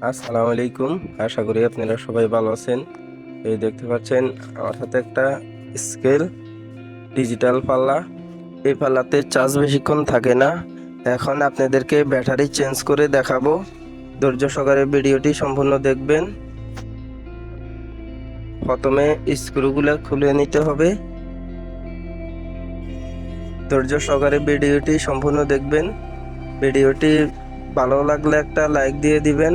আসসালামু আলাইকুম আশা করি আপনারা সবাই ভালো আছেন। এই দেখতে পাচ্ছেন, আমার হাতে একটা স্কেল, ডিজিটাল পাল্লা। এই পাল্লাতে চার্জ বেশিক্ষণ থাকে না। এখন আপনাদেরকে ব্যাটারি চেঞ্জ করে দেখাবো। ধৈর্য সহকারে ভিডিওটি সম্পূর্ণ দেখবেন। প্রথমে স্ক্রুগুলো খুলে নিতে হবে। ধৈর্য সহকারে ভিডিওটি সম্পূর্ণ দেখবেন। ভিডিওটি ভালো লাগলে একটা লাইক দিয়ে দিবেন।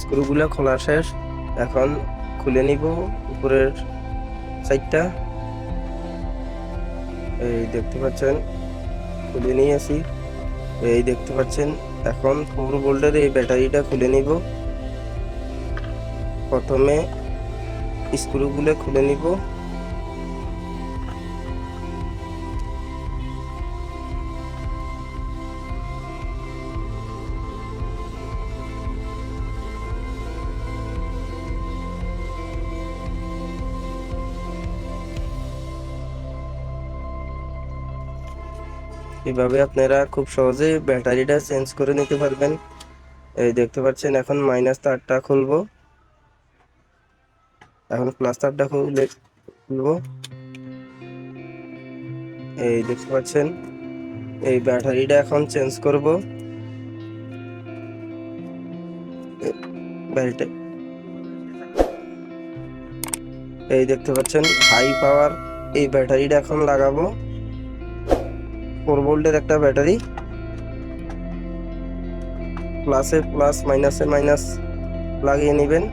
স্ক্রুগুলো খোলা শেষ। এখন খুলে নিব উপরের সাইডটা। এই দেখতে পাচ্ছেন, খুলে নিয়ে আসি। এই দেখতে পাচ্ছেন, এখন ফোর বোল্ডের এই ব্যাটারিটা খুলে নিব। প্রথমে স্ক্রুগুলো খুলে নিব। এভাবে আপনারা খুব সহজে ব্যাটারিটা চেঞ্জ করে নিতে পারবেন। এই দেখতে পাচ্ছেন, এখন মাইনাস তারটা খুলবো। এখন প্লাস তারটা খুলে খুলবো। এই দেখতে পাচ্ছেন, এই ব্যাটারিটা এখন চেঞ্জ করব। এই দেখতে পাচ্ছেন হাই পাওয়ার এই ব্যাটারিটা এখন লাগাবো। ফোর ভোল্টের একটা ব্যাটারি। প্লাসে প্লাস মাইনাসে মাইনাস লাগিয়ে নেবেন।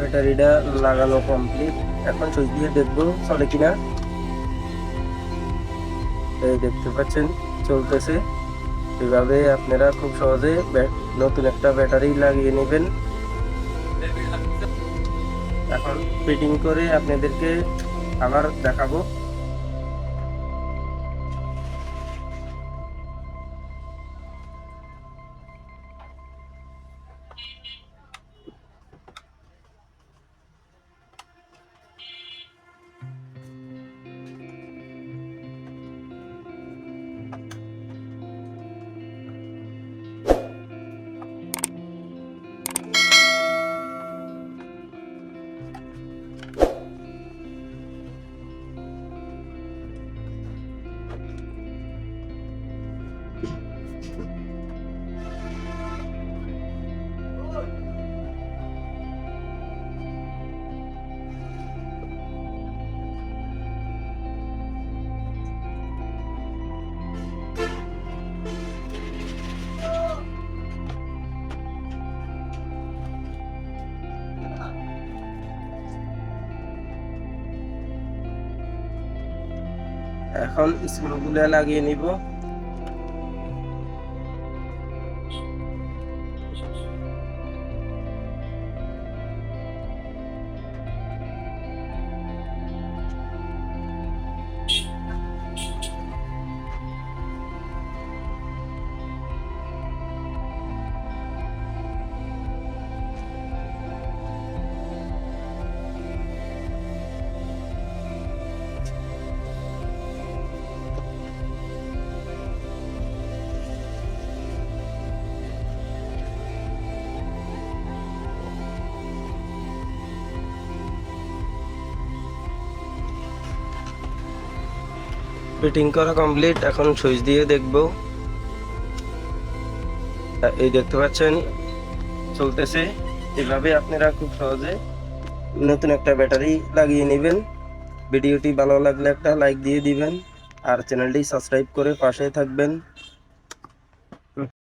ব্যাটারিটা লাগানো কমপ্লিট এখন সুইচ দিয়ে দেখব চলে কিনা। এই দেখতে পাচ্ছেন, চলতেছে। এভাবে আপনারা খুব সহজে নতুন একটা ব্যাটারি লাগিয়ে নেবেন। এখন ফিটিং করে আপনাদেরকে আবার দেখাবো। এখন স্ক্রুগুলো লাগিয়ে নিব। ফিটিং করা কমপ্লিট এখন সুইচ দিয়ে দেখব। এই দেখতে পাচ্ছেন, চলতেছে। এভাবে আপনারা খুব সহজে নতুন একটা ব্যাটারি লাগিয়ে নেবেন। ভিডিওটি ভালো লাগলে একটা লাইক দিয়ে দিবেন। আর চ্যানেলটি সাবস্ক্রাইব করে পাশে থাকবেন।